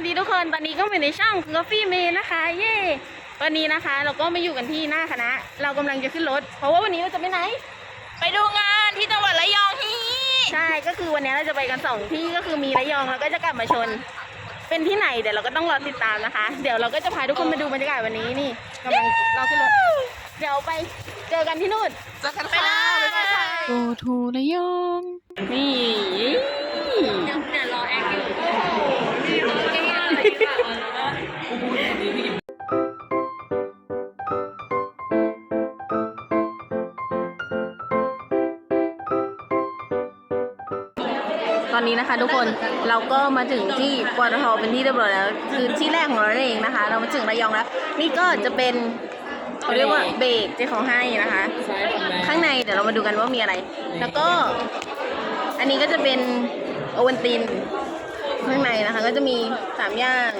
วัสดีทุกคน ตอนนี้ก็อยู่ในช่อง Coffee May นะคะ เย่ตอนนี้นะคะ เราก็มาอยู่กันที่หน้าคณะ เรากำลังจะขึ้นรถ เพราะว่าวันนี้เราจะไปไหน ไปดูงานที่จังหวัดระยองที่ใช่ ก็คือวันนี้เราจะไปกันสองที่ ก็คือมีระยองแล้วก็จะกลับมาชน เป็นที่ไหนเดี๋ยวเราก็ต้องรอติดตามนะคะ เดี๋ยวเราก็จะพาทุกคนมาดูบรรยากาศวันนี้นี่กำลังเราขึ้นรถ เดี๋ยวไปเจอกันที่นู่นเจอกันค่ะบ๊ายบายค่ะ Go to ระยอง นี่ เนี่ยรอแอคอยู่ ตอนนี้นะคะทุกคนเราก็มาถึงที่ปตทเป็นที่เรียบร้อยแล้ว คือที่แรกของเราเองนะคะ เรามาถึงระยองแล้ว นี่ก็จะเป็นเขาเรียกว่าเบรกที่เขาให้นะคะ ข้างในเดี๋ยวเรามาดูกันว่ามีอะไร แล้วก็ อันนี้ก็จะเป็นโอวัลติน ข้างในนะคะ ก็จะมีสามอย่าง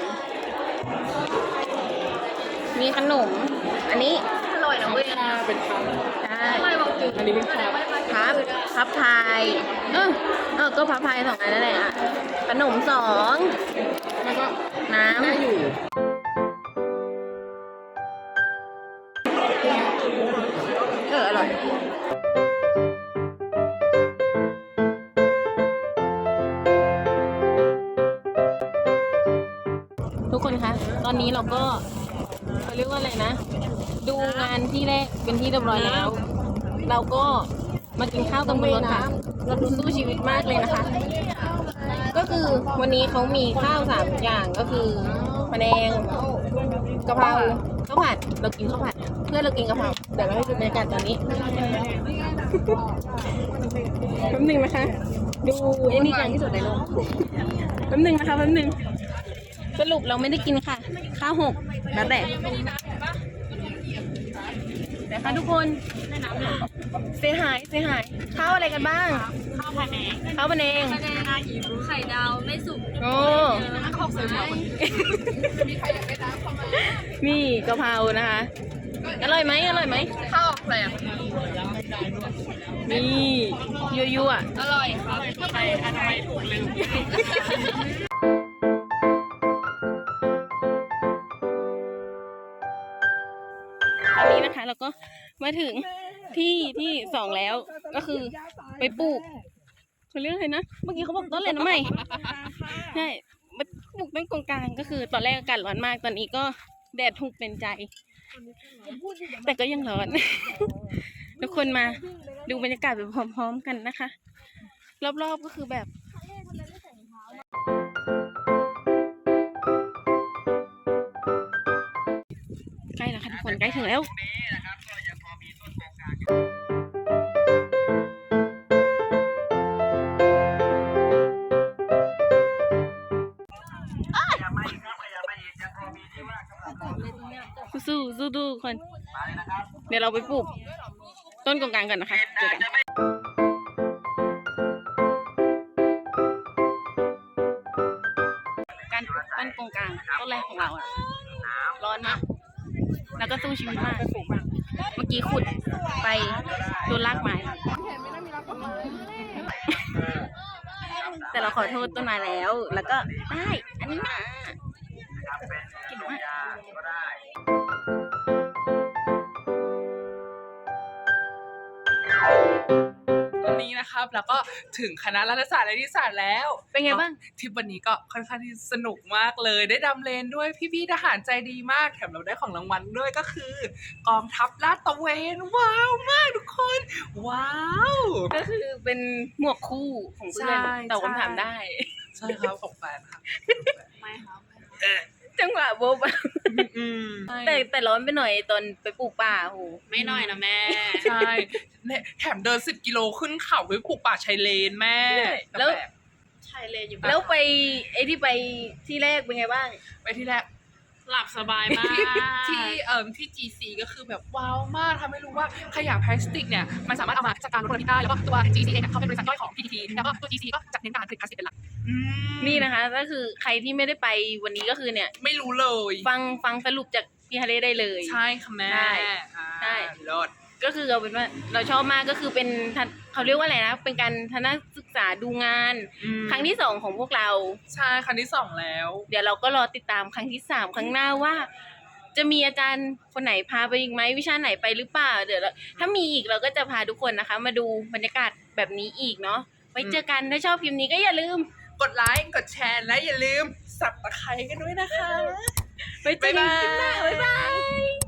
มีขนม อันนี้อร่อยนะเว้ยเป็นครับใช่อันนี้เป็นครับครับพับพายเออเออก็พับพายสองอันนั่นแหละอะขนมสองแล้วก็น้ำ กคนคะ ตอนนี้เราก็เขาเรียกว่าอะไรนะ ดูงานที่แรกเป็นที่เรียบร้อยแล้ว เราก็มากินข้าวกันบนรถค่ะเราดูสู้ชีวิตมากเลยนะคะ ก็คือวันนี้เขามีข้าวสามอย่างก็คือพะแนงกะเพราข้าวผัดเรากินข้าวผัด เพื่อนเรากินกะเพราเดี๋ยวเราให้ดูบรรยากาศตอนนี้แป๊บหนึงนะคะ ดูไอ้นี่กันที่สุดในโลกแป๊บหนึงนะคะแป๊บหนึง สรุปเราไม่ได้กินค่ะ ข้าวหกแล้วแต่แต่ค่ะทุกคนเสียหายเสียหายข้าวอะไรกันบ้าง ข้าวผัดแหนงข้าวพะแนงไข่ดาวไม่สุกโอ้แล้วก็ของเสริมนี่กะเพรานะคะ อร่อยไหมอร่อยไหมข้าวแปลกนี่ยั่วๆอะอร่อยครับไปอนามัยถูกลืม ก็มาถึงที่ที่สองแล้วก็คือไปปลูกเขาเรียกอะไรนะเมื่อกี้เขาบอกต้นอะไรนะไม่ใช่มาปลูกต้นกงกลางก็คือ ตอนแรกอากาศร้อนมากตอนนี้ก็แดดถูกเป็นใจ แต่ก็ยังร้อน ทุกคนมาดูบรรยากาศไปพร้อม ๆ กันนะคะ รอบๆก็คือแบบใกล้แล้วค่ะทุกคนใกล้ถึงแล้ว คน เดี๋ยวเราไปปลูก ต้นกงกลางกันนะคะเจอกันการปลูกต้นกงกลางต้นแรกของเราอะร้อนมากแล้วก็สู้ชีวิตมาก เมื่อกี้ขุดไปโดนลากไม้แต่เราขอโทษต้นไม้แล้ว แล้วก็ได้ อันนี้มา นนี้นะครับ แล้วก็ถึงคณะรัฐศาสตร์และนิติศาสตร์แล้ว เป็นไงบ้างทริปวันนี้ก็ค่อนข้างที่สนุกมากเลย ได้ดำเลนด้วยพี่ๆทหารใจดีมาก แถมเราได้ของรางวัลด้วยก็คือ กองทัพลาดตระเวน ว้าวมากทุกคน ว้าว ก็คือเป็นหมวกคู่ของเพื่อนใช่ตอบคำถามใช่ ได้ ใช่ครับของแฟนครับ ไม่ครับ จังหวะโบ๊ะบะอืมแต่แต่ร้อนไปหน่อยตอนไปปลูกป่าโหไม่น้อยนะแม่ ใช่เนี่ยแถมเดินสิบกิโลขึ้นเขาไปปลูกป่าชายเลนแม่แล้วบบใช่เลยอยู่แล้วไปไอ้ที่ไปที่แรกเป็นไงบ้าง ไปที่แรก หลับสบายมาก ที่เอ่อที่ GC ก็คือแบบว้าวมากทำให้รู้ว่าขยะพลาสติกเนี่ยมันสามารถเอามาจัดการลดมลพิษได้แล้วก็ตัว GC เองเนี่ยเขาเป็นบริษัทย่อยของ PTT แล้วก็ตัว GC ก็จะเน้นการผลิตพลาสติกเป็นหลักอืมนี่นะคะก็คือใครที่ไม่ได้ไปวันนี้ก็คือเนี่ย ไม่รู้เลย ฟังฟังสรุปจากพี่ฮาเล่ได้เลย ใช่ค่ะแม่ใช่อ่าใช่เลิศก็คือเอาเป็นว่าเราชอบมากก็คือเป็นทัศ เขาเรียกว่าอะไรนะเป็นการทัศนศึกษาดูงานครั้งที่สองของพวกเรา ใช่ครั้งที่สองแล้ว เดี๋ยวเราก็รอติดตามครั้งที่สามครั้งหน้าว่า จะมีอาจารย์คนไหนพาไปอีกไหมวิชาไหนไปหรือเปล่า เดี๋ยวเราถ้ามีอีกเราก็จะพาทุกคนนะคะ มาดูบรรยากาศแบบนี้อีกเนาะไว้เจอกันถ้าชอบพิมพ์นี้ก็อย่าลืมกดไลค์กดแชร์และอย่าลืมสับตะไคร้กันด้วยนะคะ ไว้เจอกันคลิปหน้าบ๊ายบาย